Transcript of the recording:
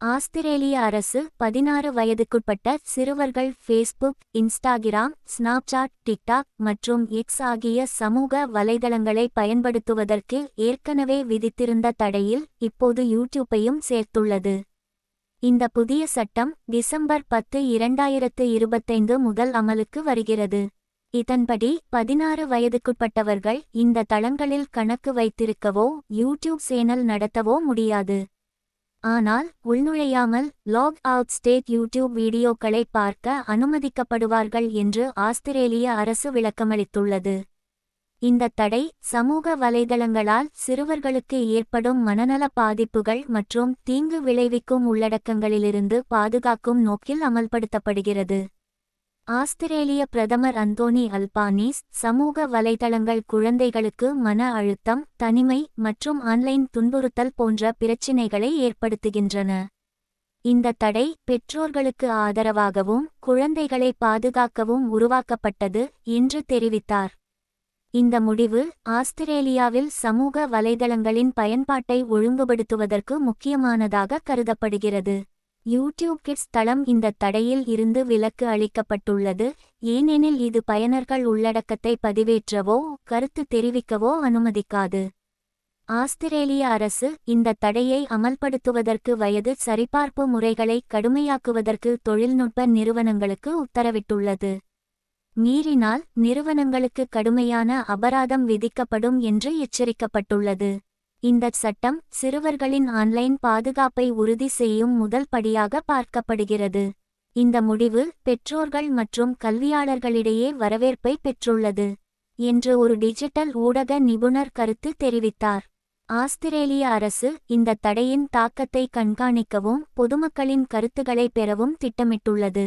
ஆஸ்திரேலிய அரசு பதினாறு வயதுக்குட்பட்ட சிறுவர்கள் ஃபேஸ்புக் இன்ஸ்டாகிராம் ஸ்னாப்சாட் டிக்டாக் மற்றும் எக்ஸ் ஆகிய சமூக வலைதளங்களை பயன்படுத்துவதற்கு ஏற்கனவே விதித்திருந்த தடையில் இப்போது யூடியூப்பையும் சேர்த்துள்ளது. இந்த புதிய சட்டம் டிசம்பர் பத்து இரண்டாயிரத்து இருபத்தைந்து முதல் அமலுக்கு வருகிறது. இதன்படி பதினாறு வயதுக்குட்பட்டவர்கள் இந்த தளங்களில் கணக்கு வைத்திருக்கவோ யூடியூப் சேனல் நடத்தவோ முடியாது. ஆனால் உள்நுழையாமல் லாக் அவுட் ஸ்டேட் யூடியூப் வீடியோக்களை பார்க்க அனுமதிக்கப்படுவார்கள் என்று ஆஸ்திரேலிய அரசு விளக்கமளித்துள்ளது. இந்த தடை சமூக வலைதளங்களால் சிறுவர்களுக்கு ஏற்படும் மனநல பாதிப்புகள் மற்றும் தீங்கு விளைவிக்கும் உள்ளடக்கங்களிலிருந்து பாதுகாக்கும் நோக்கில் அமல்படுத்தப்படுகிறது. ஆஸ்திரேலிய பிரதமர் அந்தோனி அல்பானீஸ் சமூக வலைதளங்கள் குழந்தைகளுக்கு மன அழுத்தம் தனிமை மற்றும் ஆன்லைன் துன்புறுத்தல் போன்ற பிரச்சினைகளை ஏற்படுத்துகின்றன. இந்த தடை பெற்றோர்களுக்கு ஆதரவாகவும் குழந்தைகளை பாதுகாக்கவும் உருவாக்கப்பட்டது என்று தெரிவித்தார். இந்த முடிவு ஆஸ்திரேலியாவில் சமூக வலைதளங்களின் பயன்பாட்டை ஒழுங்குபடுத்துவதற்கு முக்கியமானதாக கருதப்படுகிறது. யூடியூப் கிட்ஸ் தளம் இந்த தடையில் இருந்து விலக்கு அளிக்கப்பட்டுள்ளது. ஏனெனில் இது பயனர்கள் உள்ளடக்கத்தை பதிவேற்றவோ கருத்து தெரிவிக்கவோ அனுமதிக்காது. ஆஸ்திரேலிய அரசு இந்த தடையை அமல்படுத்துவதற்கு வயது சரிபார்ப்பு முறைகளை கடுமையாக்குவதற்கு தொழில்நுட்ப நிறுவனங்களுக்கு உத்தரவிட்டுள்ளது. மீறினால் நிறுவனங்களுக்கு கடுமையான அபராதம் விதிக்கப்படும் என்று எச்சரிக்கப்பட்டுள்ளது. இந்த சட்டம் சிறுவர்களின் ஆன்லைன் பாதுகாப்பை உறுதி செய்யும் முதல் படியாக பார்க்கப்படுகிறது. இந்த முடிவு பெற்றோர்கள் மற்றும் கல்வியாளர்களிடையே வரவேற்பை பெற்றுள்ளது என்று ஒரு டிஜிட்டல் ஊடக நிபுணர் கருத்து தெரிவித்தார். ஆஸ்திரேலிய அரசு இந்த தடையின் தாக்கத்தை கண்காணிக்கவும் பொதுமக்களின் கருத்துக்களை பெறவும் திட்டமிட்டுள்ளது.